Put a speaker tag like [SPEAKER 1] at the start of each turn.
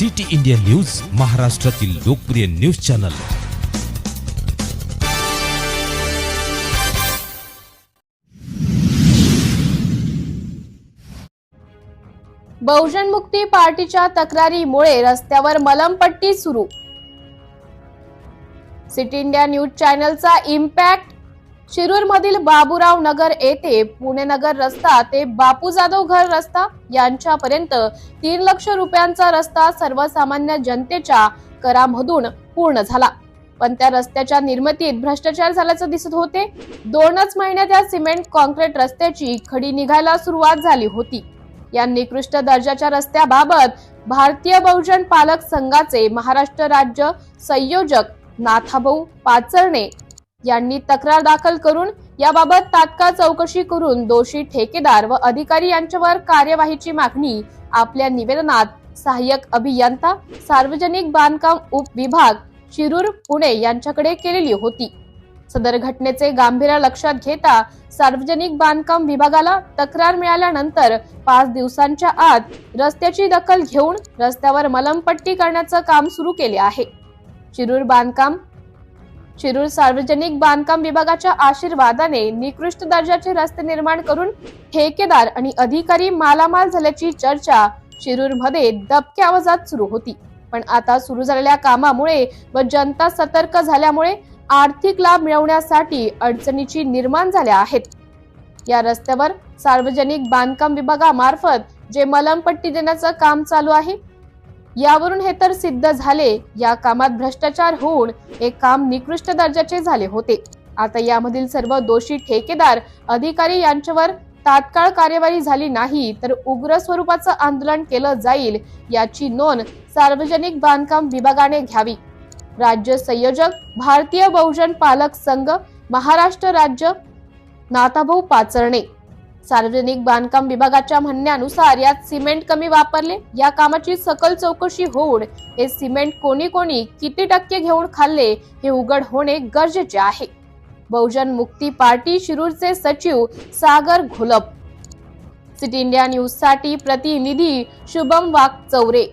[SPEAKER 1] City India news महाराष्ट्रातील लोकप्रिय news channel.
[SPEAKER 2] बहुजन मुक्ती पार्टीच्या तक्रारीमुळे रस्त्यावर मलमपट्टी सुरू. सिटी इंडिया न्यूज चॅनलचा इम्पॅक्ट शिरूर मधील बाबूराव नगर येथे पुणे नगर रस्ता ते बापू जाधव घर रस्ता यांच्यापर्यंत तीन लक्ष रुपयांचा रस्ता सर्वसामान्य जनतेच्या करामधून पूर्ण झाला. पण त्या रस्त्याच्या निर्मितीत भ्रष्टाचार झाल्याचं दिसत होते. दोनच महिन्यात या सिमेंट कॉन्क्रीट रस्त्याची खडी निघायला सुरुवात झाली होती. या निकृष्ट दर्जाच्या रस्त्याबाबत भारतीय बहुजन पालक संघाचे महाराष्ट्र राज्य संयोजक नाथाभाऊ पाचरणे यांनी तक्रार दाखल करून याबाबत तात्काळ चौकशी करून दोषी ठेकेदार व अधिकारी यांच्यावर कार्यवाहीची मागणी आपल्या निवेदनात सहाय्यक अभियंता सार्वजनिक बांधकाम उपविभाग शिरूर पुणे यांच्याकडे केलेली होती. सदर घटनेचे गांभीर्य लक्षात घेता सार्वजनिक बांधकाम विभागाला तक्रार मिळाल्यानंतर पाच दिवसांच्या आत रस्त्याची दखल घेऊन रस्त्यावर मलमपट्टी करण्याचं काम सुरू केले आहे. शिरूर बांधकाम शिरूर सार्वजनिक बांधकाम विभागाच्या आशीर्वादाने निकृष्ट दर्जाचे रस्ते निर्माण करून ठेकेदार आणि अधिकारी मालामाल झाल्याची चर्चा शिरूरमध्ये दबक्या आवाजात सुरू होती. पण आता सुरू झालेल्या कामामुळे व जनता सतर्क झाल्यामुळे आर्थिक लाभ मिळवण्यासाठी अडचणीची निर्माण झाल्या आहेत. या रस्त्यावर सार्वजनिक बांधकाम विभागामार्फत जे मलमपट्टी देण्याचं काम चालू आहे यावरून हे तर सिद्ध झाले. या कामात भ्रष्टाचार होऊन हे काम निकृष्ट दर्जाचे झाले होते. आता यामधील सर्व दोषी ठेकेदार अधिकारी यांच्यावर तात्काळ कार्यवाही झाली नाही तर उग्र स्वरूपाचं आंदोलन केलं जाईल याची नोंद सार्वजनिक बांधकाम विभागाने घ्यावी. राज्य संयोजक भारतीय बहुजन पालक संघ महाराष्ट्र राज्य नाताभाऊ पाचरणे. सार्वजनिक बांधकाम विभागाच्या म्हणण्यानुसार यात सिमेंट कमी वापरले. या कामाची सकल चौकशी होऊन हे सिमेंट कोणी कोणी किती टक्के घेऊन खाल्ले हे उघड होणे गरजेचे आहे. बहुजन मुक्ती पार्टी शिरूरचे सचिव सागर घोलप. सिटी इंडिया न्यूजसाठी प्रतिनिधी शुभम वाघ चौरे